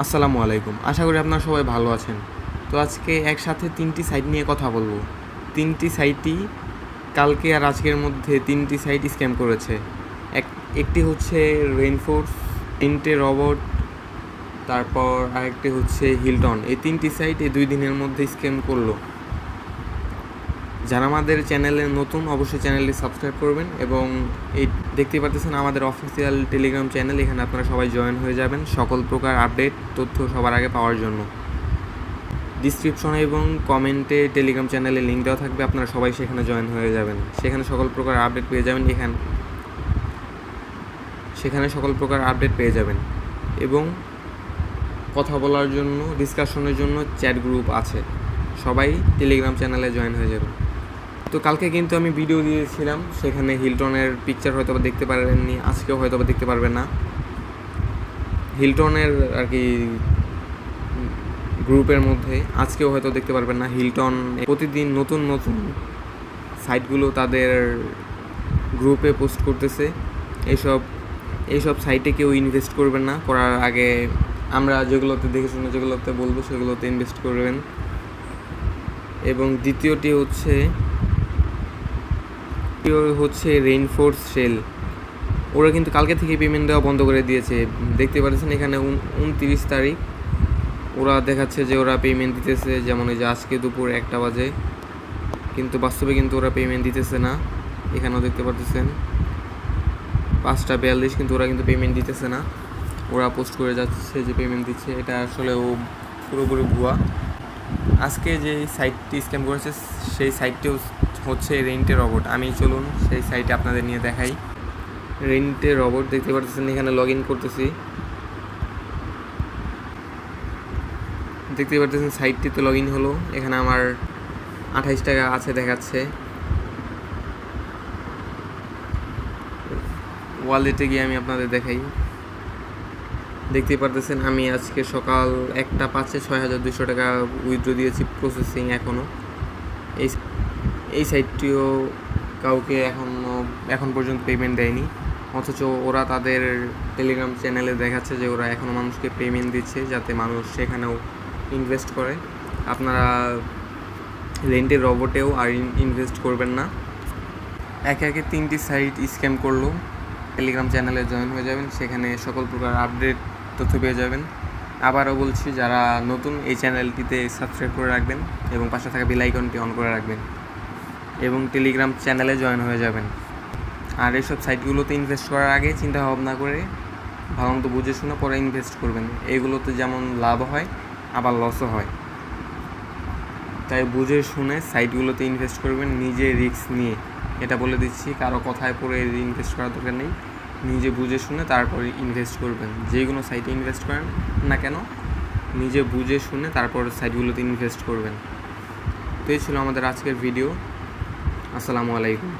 আসসালামু আলাইকুম। আশা করি আপনারা সবাই ভালো আছেন। তো আজকে একসাথে তিনটি সাইট নিয়ে কথা বলব। তিনটি সাইটই কালকে আর আজকের মধ্যে তিনটি সাইট স্ক্যাম করেছে। এক, একটি হচ্ছে রেইনফোর্স তিনটে রবট তারপর আরেকটি হচ্ছে হিলটন এই তিনটি সাইট এই দুই দিনের মধ্যে স্ক্যাম করল। যারা আমাদের চ্যানেলে নতুন, অবশ্যই চ্যানেলটি সাবস্ক্রাইব করবেন এবং এই দেখতে পাচ্ছেন আমাদের অফিসিয়াল টেলিগ্রাম চ্যানেল এখানে আপনারা সবাই জয়েন হয়ে যাবেন সকল প্রকার আপডেট তথ্য সবার আগে পাওয়ার জন্য। ডিসক্রিপশনে এবং কমেন্টে টেলিগ্রাম চ্যানেলে লিঙ্ক দেওয়া থাকবে, আপনারা সবাই সেখানে জয়েন হয়ে যাবেন। সেখানে সকল প্রকার আপডেট পেয়ে যাবেন, এখানে সেখানে সকল প্রকার আপডেট পেয়ে যাবেন। এবং কথা বলার জন্য ডিসকাশনের জন্য চ্যাট গ্রুপ আছে। সবাই টেলিগ্রাম চ্যানেলে জয়েন হয়ে যাবেন। তো কালকে কিন্তু আমি ভিডিও দিয়েছিলাম, সেখানে হিলটনের পিকচার হয়তো দেখতে পারেননি, আজকেও হয়তো দেখতে পারবেন না। হিলটনের আর কি গ্রুপের মধ্যে আজকেও হয়তো দেখতে পারবেন না। হিলটন প্রতিদিন নতুন নতুন সাইটগুলো তাদের গ্রুপে পোস্ট করতেছে। এইসব এইসব সাইটে কেউ ইনভেস্ট করবেন না। করার আগে আমরা যেগুলোতে দেখে শুনে যেগুলোতে বলব, সেগুলোতে ইনভেস্ট করবেন। এবং দ্বিতীয়টি হচ্ছে হচ্ছে রেইনফোর্স সেল ওরা কিন্তু কালকে থেকে পেমেন্ট দেওয়া বন্ধ করে দিয়েছে। দেখতে পাচ্ছেন এখানে উনত্রিশ তারিখ। ওরা দেখাচ্ছে যে ওরা পেমেন্ট দিতেছে, যেমন এই যে আজকে দুপুর একটা বাজে। কিন্তু বাস্তবে কিন্তু ওরা পেমেন্ট দিতেছে না। এখানেও দেখতে পাচ্ছেন। পাঁচটা বিয়াল্লিশ কিন্তু ওরা কিন্তু পেমেন্ট দিতেছে না। ওরা পোস্ট করে যাচ্ছে যে পেমেন্ট দিচ্ছে। এটা আসলে ও পুরোপুরি ভুয়া। আজকে যে সাইটটি স্ক্যাম করেছে, সেই সাইটটি হচ্ছে রেন্টে রবট। আমি চলুন সেই সাইটে আপনাদের নিয়ে দেখাই। রেন্টে রবট দেখতে পাচ্ছেন এখানে লগ করতেছি। দেখতে পাচ্ছেন সাইটটিতে লগ ইন হলো। এখানে আমার আঠাইশ টাকা আছে দেখাচ্ছে। ওয়ালেটে গিয়ে আমি আপনাদের দেখাই। দেখতে পারতেছেন, আমি আজকে সকাল একটা পাঁচে ছয় হাজার দুশো টাকা উইথড্র দিয়েছি প্রসেসিং এখনও এই এই সাইটটিও কাউকে এখনও এখন পর্যন্ত পেমেন্ট দেয়নি। অথচ ওরা তাদের টেলিগ্রাম চ্যানেলে দেখাচ্ছে যে ওরা এখনও মানুষকে পেমেন্ট দিচ্ছে যাতে মানুষ সেখানেও ইনভেস্ট করে। আপনারা রেন্টের রবটেও আর ইনভেস্ট করবেন না। একে একে তিনটি সাইট স্ক্যাম করল। টেলিগ্রাম চ্যানেলে জয়েন হয়ে যাবেন। সেখানে সকল প্রকার আপডেট তথ্য পেয়ে যাবেন। আবারও বলছি, যারা নতুন এই চ্যানেলটিতে সাবস্ক্রাইব করে রাখবেন এবং পাশে থাকা বেল আইকনটি অন করে রাখবেন। এবং টেলিগ্রাম চ্যানেলে জয়েন হয়ে যাবেন। আর এইসব সাইটগুলোতে ইনভেস্ট করার আগে চিন্তা ভাবনা করে ভালো মতো বুঝে শুনে পরে ইনভেস্ট করবেন। এইগুলোতে যেমন লাভ হয়, আবার লসও হয়। তাই বুঝে শুনে সাইটগুলোতে ইনভেস্ট করবেন নিজে রিস্ক নিয়ে। এটা বলে দিচ্ছি, কারও কথায় পরে ইনভেস্ট করার দরকার নেই। নিজে বুঝে শুনে তারপরে ইনভেস্ট করবেন। যে কোনো সাইটে ইনভেস্ট করেন না কেন, নিজে বুঝে শুনে তারপর সাইটগুলোতে ইনভেস্ট করবেন। তো এই ছিল আমাদের আজকের ভিডিও আসসালামু আলাইকুম।